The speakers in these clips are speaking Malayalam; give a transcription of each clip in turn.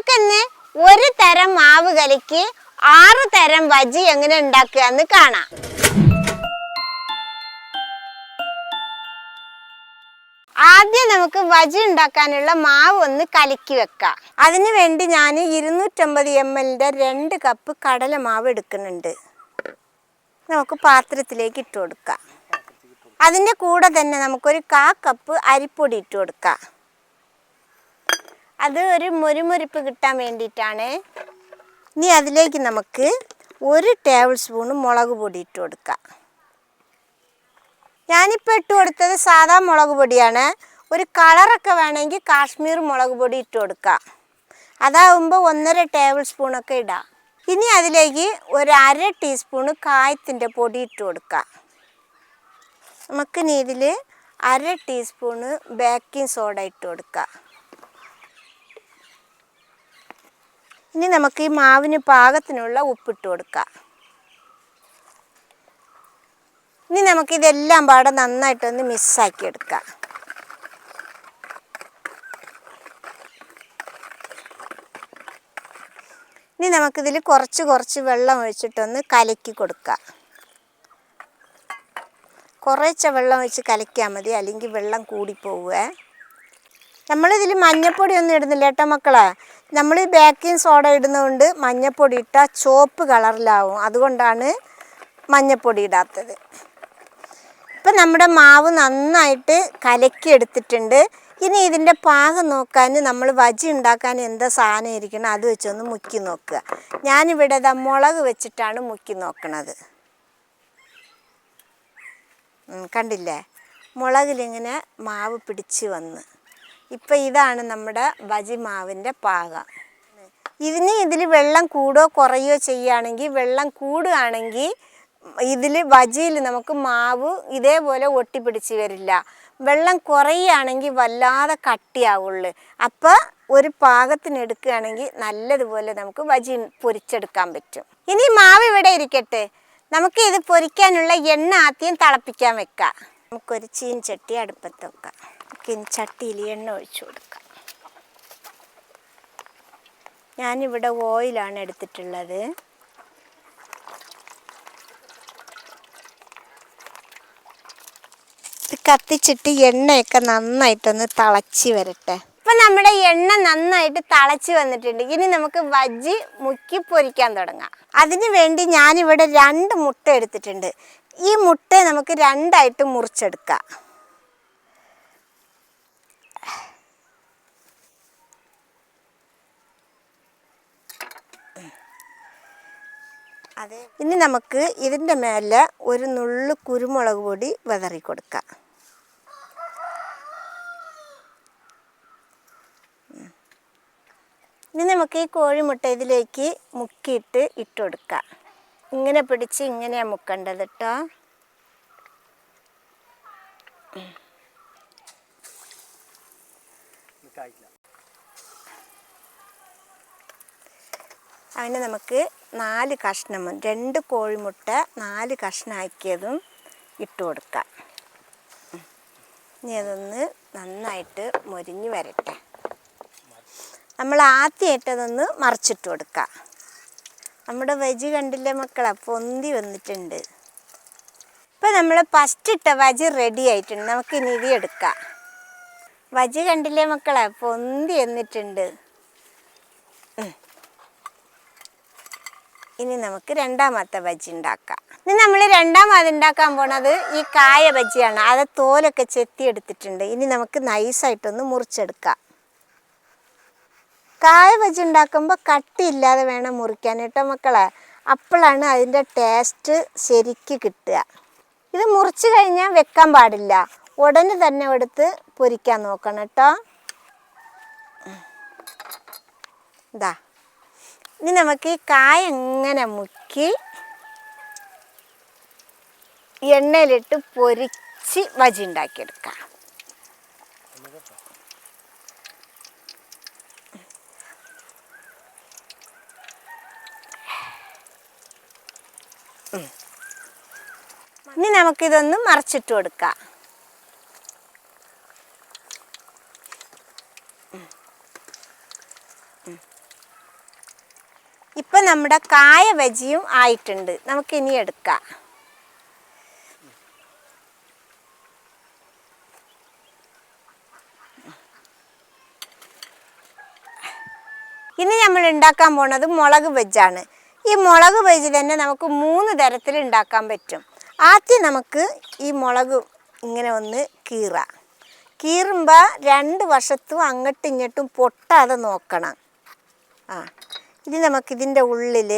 നമുക്കിന്ന് ഒരു തരം മാവ് കലക്കി ആറ് തരം വജി എങ്ങനെ ഉണ്ടാക്കുക എന്ന് കാണാം. ആദ്യം നമുക്ക് വജി ഉണ്ടാക്കാനുള്ള മാവ് ഒന്ന് കലക്കി വെക്കാം. അതിനു വേണ്ടി ഞാൻ ഇരുന്നൂറ്റമ്പത് എം എല്ലിന്റെ രണ്ട് കപ്പ് കടല മാവ് എടുക്കുന്നുണ്ട്. നമുക്ക് പാത്രത്തിലേക്ക് ഇട്ട് കൊടുക്കാം. അതിന്റെ കൂടെ തന്നെ നമുക്കൊരു കാ കപ്പ് അരിപ്പൊടി ഇട്ട് കൊടുക്കാം. അത് ഒരു മുരുമുരിപ്പ് കിട്ടാൻ വേണ്ടിയിട്ടാണ്. ഇനി അതിലേക്ക് നമുക്ക് ഒരു ടേബിൾ സ്പൂൺ മുളക് പൊടി ഇട്ട് കൊടുക്കാം. ഞാനിപ്പോൾ ഇട്ട് കൊടുത്തത് സാധാ മുളക് പൊടിയാണ്. ഒരു കളറൊക്കെ വേണമെങ്കിൽ കാശ്മീർ മുളക് പൊടി ഇട്ട് കൊടുക്കാം. അതാവുമ്പോൾ ഒന്നര ടേബിൾ സ്പൂണൊക്കെ ഇടാം. ഇനി അതിലേക്ക് ഒരു അര ടീസ്പൂണ് കായത്തിന്റെ പൊടി ഇട്ട് കൊടുക്കാം. നമുക്കിനി ഇതിൽ അര ടീസ്പൂണ് ബേക്കിംഗ് സോഡ ഇട്ട് കൊടുക്കാം. ഇനി നമുക്ക് ഈ മാവിന് പാകത്തിനുള്ള ഉപ്പിട്ട് കൊടുക്കാം. ഇനി നമുക്ക് ഇതെല്ലാം പാടെ നന്നായിട്ടൊന്ന് മിക്സാക്കി എടുക്കാം. ഇനി നമുക്കിതിൽ കുറച്ച് കുറച്ച് വെള്ളം ഒഴിച്ചിട്ടൊന്ന് കലക്കി കൊടുക്കാം. കുറേച്ച വെള്ളം ഒഴിച്ച് കലക്കിയാൽ മതി അല്ലെങ്കിൽ വെള്ളം കൂടിപ്പോവുക നമ്മളിതിൽ മഞ്ഞപ്പൊടി ഒന്നും ഇടുന്നില്ല കേട്ടോ മക്കളെ. നമ്മൾ ഈ ബേക്കിംഗ് സോഡ ഇടുന്നതുകൊണ്ട് മഞ്ഞപ്പൊടി ഇട്ടാൽ ചുവപ്പ് കളറിലാവും. അതുകൊണ്ടാണ് മഞ്ഞപ്പൊടി ഇടാത്തത്. ഇപ്പം നമ്മുടെ മാവ് നന്നായിട്ട് കലക്കി എടുത്തിട്ടുണ്ട് ഇനി ഇതിന്റെ പാകം നോക്കാൻ നമ്മൾ വജി ഉണ്ടാക്കാൻ എന്താ സാധനം ഇരിക്കണം അത് വെച്ചൊന്ന് മുക്കി നോക്കുക. ഞാനിവിടെ ഇതാ മുളക് വെച്ചിട്ടാണ് മുക്കി നോക്കണത്. കണ്ടില്ലേ? മുളകിലിങ്ങനെ മാവ് പിടിച്ച് വന്ന്. ഇപ്പം ഇതാണ് നമ്മുടെ ബജി മാവിന്റെ പാകം. ഇതിന് ഇതിൽ വെള്ളം കൂടുകയോ കുറയോ ചെയ്യുകയാണെങ്കിൽ വെള്ളം കൂടുകയാണെങ്കിൽ ഇതിൽ വജിയിൽ നമുക്ക് മാവ് ഇതേപോലെ ഒട്ടിപ്പിടിച്ച് വരില്ല. വെള്ളം കുറയുകയാണെങ്കിൽ വല്ലാതെ കട്ടിയാവുള്ളൂ. അപ്പോൾ ഒരു പാകത്തിന് എടുക്കുകയാണെങ്കിൽ നല്ലതുപോലെ നമുക്ക് വജി പൊരിച്ചെടുക്കാൻ പറ്റും. ഇനി മാവ് ഇവിടെ ഇരിക്കട്ടെ. നമുക്ക് ഇത് പൊരിക്കാനുള്ള എണ്ണ ആദ്യം തിളപ്പിക്കാൻ വെക്കാം. നമുക്കൊരു ചീൻ ചട്ടി അടുപ്പത്ത് വെക്കാം. നമുക്ക് ഇനി ചട്ടിയിൽ എണ്ണ ഒഴിച്ചു കൊടുക്കാം. ഞാനിവിടെ ഓയിലാണ് എടുത്തിട്ടുള്ളത്. കത്തിച്ചിട്ട് എണ്ണയൊക്കെ നന്നായിട്ടൊന്ന് തിളച്ച് വരട്ടെ. ഇപ്പം നമ്മുടെ എണ്ണ നന്നായിട്ട് തിളച്ച് വന്നിട്ടുണ്ട്. ഇനി നമുക്ക് വജ്ജി മുക്കി പൊരിക്കാൻ തുടങ്ങാം. അതിനു വേണ്ടി ഞാനിവിടെ രണ്ട് മുട്ട എടുത്തിട്ടുണ്ട്. ഈ മുട്ട നമുക്ക് രണ്ടായിട്ട് മുറിച്ചെടുക്കാം. ഇനി നമുക്ക് ഇതിന്റെ മേലെ ഒരു നുള്ളു കുരുമുളക് പൊടി വിതറി കൊടുക്കാം ഇനി നമുക്ക് ഈ കോഴിമുട്ട ഇതിലേക്ക് മുക്കിയിട്ട് ഇട്ട് കൊടുക്കാം ഇങ്ങനെ പിടിച്ച് ഇങ്ങനെയാണ് മുക്കേണ്ടത് കേട്ടോ അതിന് നമുക്ക് നാല് കഷ്ണം രണ്ട് കോഴിമുട്ട നാല് കഷ്ണമാക്കിയതും ഇട്ട് കൊടുക്കാം. ഇനി അതൊന്ന് നന്നായിട്ട് മൊരിഞ്ഞ് വരട്ടെ. നമ്മൾ ആദ്യമായിട്ടതൊന്ന് മറിച്ചിട്ട് കൊടുക്കാം. നമ്മുടെ വജി കണ്ടില്ലേ മക്കളെ? പൊന്തി വന്നിട്ടുണ്ട്. ഇപ്പം നമ്മൾ ഫസ്റ്റ് ഇട്ട വജി റെഡി ആയിട്ടുണ്ട്. നമുക്ക് ഇത് എടുക്കാം. വജി കണ്ടില്ലേ മക്കളെ? പൊന്തി വന്നിട്ടുണ്ട്. ഇനി നമുക്ക് രണ്ടാമത്തെ ബജ്ജി ഉണ്ടാക്കാം. ഇനി നമ്മൾ രണ്ടാമത് ഉണ്ടാക്കാൻ പോണത് ഈ കായ ബജ്ജിയാണ്. അത് തോലൊക്കെ ചെത്തി എടുത്തിട്ടുണ്ട് ഇനി നമുക്ക് നൈസായിട്ടൊന്ന് മുറിച്ചെടുക്കാം. കായ ബജ്ജി ഉണ്ടാക്കുമ്പോൾ കട്ടിയില്ലാതെ വേണം മുറിക്കാൻ കേട്ടോ മക്കളെ. അപ്പോഴാണ് അതിന്റെ ടേസ്റ്റ് ശരിക്ക് കിട്ടുക. ഇത് മുറിച്ച് കഴിഞ്ഞാൽ വെക്കാൻ പാടില്ല. ഉടനെ തന്നെ എടുത്ത് പൊരിക്കാൻ നോക്കണം കേട്ടോ. ഇതാ ഇനി നമുക്ക് ഈ കായ എങ്ങനെ മുക്കി എണ്ണയിലിട്ട് പൊരിച്ച് വജി ഉണ്ടാക്കിയെടുക്കാം. ഇനി നമുക്കിതൊന്ന് മറിച്ചിട്ട് കൊടുക്കാം ഇപ്പം നമ്മുടെ കായ ബജിയും ആയിട്ടുണ്ട്. നമുക്ക് ഇനി എടുക്കാം. ഇനി നമ്മൾ ഉണ്ടാക്കാൻ പോണത് മുളക് ബജ്ജാണ് ഈ മുളക് ബജ്ജി തന്നെ നമുക്ക് മൂന്ന് തരത്തിൽ ഉണ്ടാക്കാൻ പറ്റും. ആദ്യം നമുക്ക് ഈ മുളക് ഇങ്ങനെ ഒന്ന് കീറ. കീറുമ്പോൾ രണ്ട് വശത്തും അങ്ങോട്ടും ഇങ്ങോട്ടും പൊട്ടാതെ നോക്കണം. ആ. ഇനി നമുക്കിതിന്റെ ഉള്ളിൽ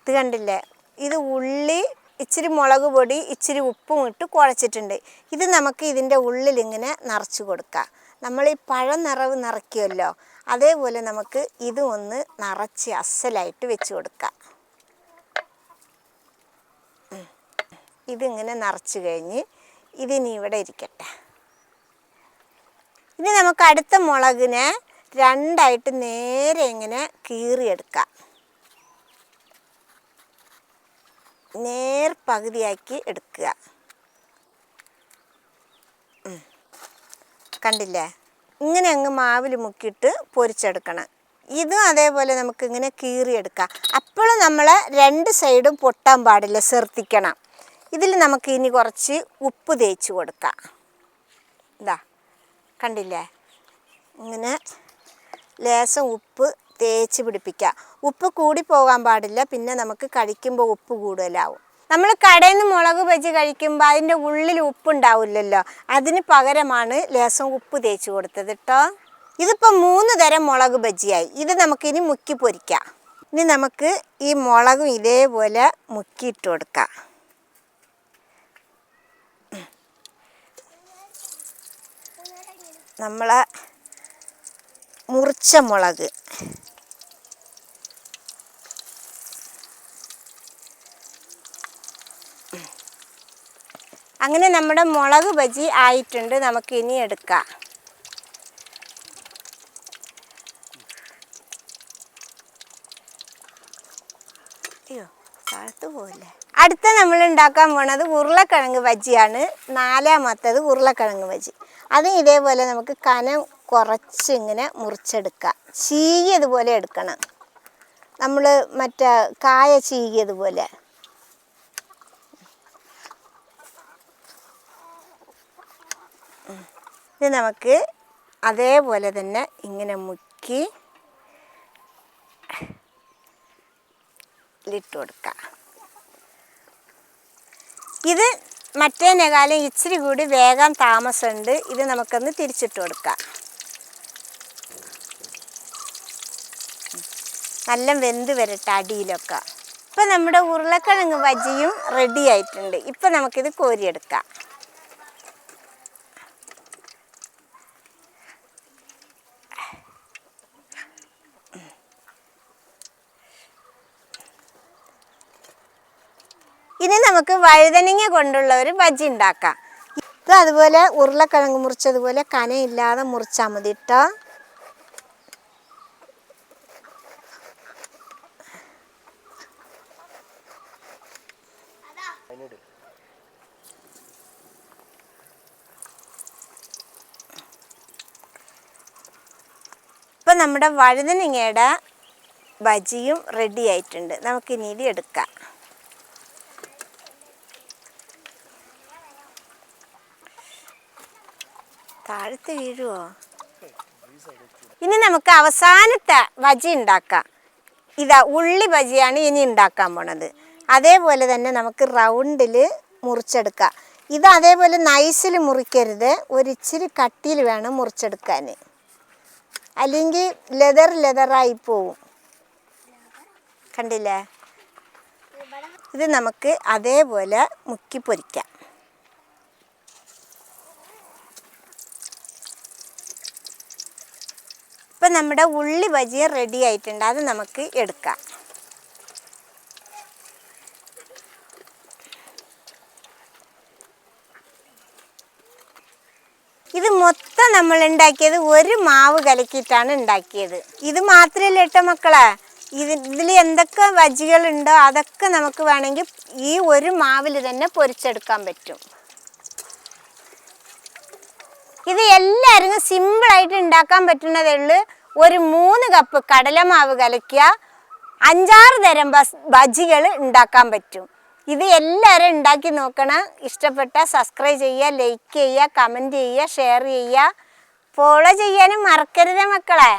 ഇത് കണ്ടില്ലേ? ഇത് ഉള്ളി ഇച്ചിരി മുളക് പൊടി ഇച്ചിരി ഉപ്പും ഇട്ട് കുഴച്ചിട്ടുണ്ട്. ഇത് നമുക്ക് ഇതിന്റെ ഉള്ളിൽ ഇങ്ങനെ നിറച്ച് കൊടുക്കാം. നമ്മൾ ഈ പഴം നിറവ് നിറയ്ക്കുമല്ലോ അതേപോലെ നമുക്ക് ഇത് ഒന്ന് നിറച്ച് അസലായിട്ട് വെച്ച് കൊടുക്കാം. ഇതിങ്ങനെ നിറച്ച് കഴിഞ്ഞ് ഇതിനി ഇവിടെ ഇരിക്കട്ടെ. ഇനി നമുക്ക് അടുത്ത മുളകിനെ രണ്ടായിട്ട് നേരെ ഇങ്ങനെ കീറിയെടുക്കാം. നേർ പകുതിയാക്കി എടുക്കുക. കണ്ടില്ലേ? ഇങ്ങനെ അങ്ങ് മാവിൽ മുക്കിയിട്ട് പൊരിച്ചെടുക്കണം. ഇതും അതേപോലെ നമുക്ക് ഇങ്ങനെ കീറിയെടുക്കാം. അപ്പോഴും നമ്മൾ രണ്ട് സൈഡും പൊട്ടാൻ പാടില്ല ശ്രദ്ധിക്കണം. ഇതിൽ നമുക്ക് ഇനി കുറച്ച് ഉപ്പ് തേച്ച് കൊടുക്കാം. ഇതാ കണ്ടില്ലേ? ഇങ്ങനെ ലേശം ഉപ്പ് തേച്ച് പിടിപ്പിക്കുക. ഉപ്പ് കൂടി പോകാൻ പാടില്ല. പിന്നെ നമുക്ക് കഴിക്കുമ്പോൾ ഉപ്പ് കൂടുതലാവും. നമ്മൾ കടയിൽ നിന്ന് മുളക് ബജി കഴിക്കുമ്പോൾ അതിന്റെ ഉള്ളിൽ ഉപ്പുണ്ടാവില്ലല്ലോ അതിന് പകരമാണ് ലേശം ഉപ്പ് തേച്ച് കൊടുത്തത് കേട്ടോ. ഇതിപ്പോൾ മൂന്ന് തരം മുളക് ബജിയായി. ഇത് നമുക്കിനി മുക്കി പൊരിക്കാം. ഇനി നമുക്ക് ഈ മുളകും ഇതേപോലെ മുക്കിയിട്ട് കൊടുക്കാം. നമ്മളെ മുറിച്ച മുളക്. അങ്ങനെ നമ്മുടെ മുളക് ബജി ആയിട്ടുണ്ട്. നമുക്ക് ഇനി എടുക്കാം. അയ്യോ താഴത്ത് പോവില്ലേ? അടുത്ത നമ്മൾ ഉണ്ടാക്കാൻ പോണത് ഉരുളക്കിഴങ്ങ് ബജിയാണ്. നാലാമത്തത് ഉരുളക്കിഴങ്ങ് ബജി. അതും ഇതേപോലെ നമുക്ക് കനം കുറച്ച് ഇങ്ങനെ മുറിച്ചെടുക്കാം ചീകിയതുപോലെ എടുക്കണം. നമ്മൾ മറ്റേ കായ ചീകിയതുപോലെ ഇത് നമുക്ക് അതേപോലെ തന്നെ ഇങ്ങനെ മുക്കി ഇട്ട് കൊടുക്കുക. ഇത് മറ്റേനേക്കാളും ഇച്ചിരി കൂടി വേഗം താമസമുണ്ട്. ഇത് നമുക്കൊന്ന് തിരിച്ചിട്ട് കൊടുക്കാം. നല്ല വെന്ത് വരട്ടെ അടിയിലൊക്കെ. ഇപ്പം നമ്മുടെ ഉരുളക്കിഴങ്ങ് വജിയും റെഡി ആയിട്ടുണ്ട്. ഇപ്പം നമുക്കിത് കോരിയെടുക്കാം. ഇനി നമുക്ക് വഴുതനങ്ങ കൊണ്ടുള്ള ഒരു ബജി ഉണ്ടാക്കാം. ഇത് അതുപോലെ ഉരുളക്കിഴങ്ങ് മുറിച്ചതുപോലെ കനയില്ലാതെ മുറിച്ചാൽ മതി കേട്ടോ ഇപ്പം നമ്മുടെ വഴുതനങ്ങയുടെ ബജിയും റെഡി ആയിട്ടുണ്ട്. നമുക്കിനി ഇത് എടുക്കാം. താഴത്ത് വീഴുവോ? ഇനി നമുക്ക് അവസാനത്തെ ബജി ഉണ്ടാക്കാം. ഇതാ ഉള്ളി ബജിയാണ് ഇനി ഉണ്ടാക്കാൻ പോണത്. അതേപോലെ തന്നെ നമുക്ക് റൗണ്ടിൽ മുറിച്ചെടുക്കാം. ഇത് അതേപോലെ നൈസിൽ മുറിക്കരുത്. ഒരിച്ചിരി കട്ടിയിൽ വേണം മുറിച്ചെടുക്കാൻ അല്ലെങ്കിൽ ലെതർ ലെതറായി പോവും. കണ്ടില്ലേ? ഇത് നമുക്ക് അതേപോലെ മുക്കി പൊരിക്കാം. ഇപ്പം നമ്മുടെ ഉള്ളി ബജിയ റെഡി ആയിട്ടുണ്ട്. അത് നമുക്ക് എടുക്കാം ഇത് മൊത്തം നമ്മൾ ഉണ്ടാക്കിയത് ഒരു മാവ് കലക്കിയിട്ടാണ് ഉണ്ടാക്കിയത്. ഇത് മാത്രമല്ല കേട്ടോ മക്കളെ. ഇത് ഇതിൽ എന്തൊക്കെ വജികളുണ്ടോ അതൊക്കെ നമുക്ക് വേണമെങ്കിൽ ഈ ഒരു മാവിൽ തന്നെ പൊരിച്ചെടുക്കാൻ പറ്റും. ഇത് എല്ലാവർക്കും സിമ്പിളായിട്ട് ഉണ്ടാക്കാൻ പറ്റുന്നതേ ഉള്ളൂ. ഒരു മൂന്ന് കപ്പ് കടലമാവ് കലക്കിയ അഞ്ചാറ് തരം ബസ് ബജികൾ ഉണ്ടാക്കാൻ പറ്റും. ഇത് എല്ലാവരും ഉണ്ടാക്കി നോക്കണം. ഇഷ്ടപ്പെട്ട സബ്സ്ക്രൈബ് ചെയ്യുക ലൈക്ക് ചെയ്യുക കമന്റ് ചെയ്യുക ഷെയർ ചെയ്യുക. ഫോളോ ചെയ്യാനും മറക്കരുത് മക്കളെ.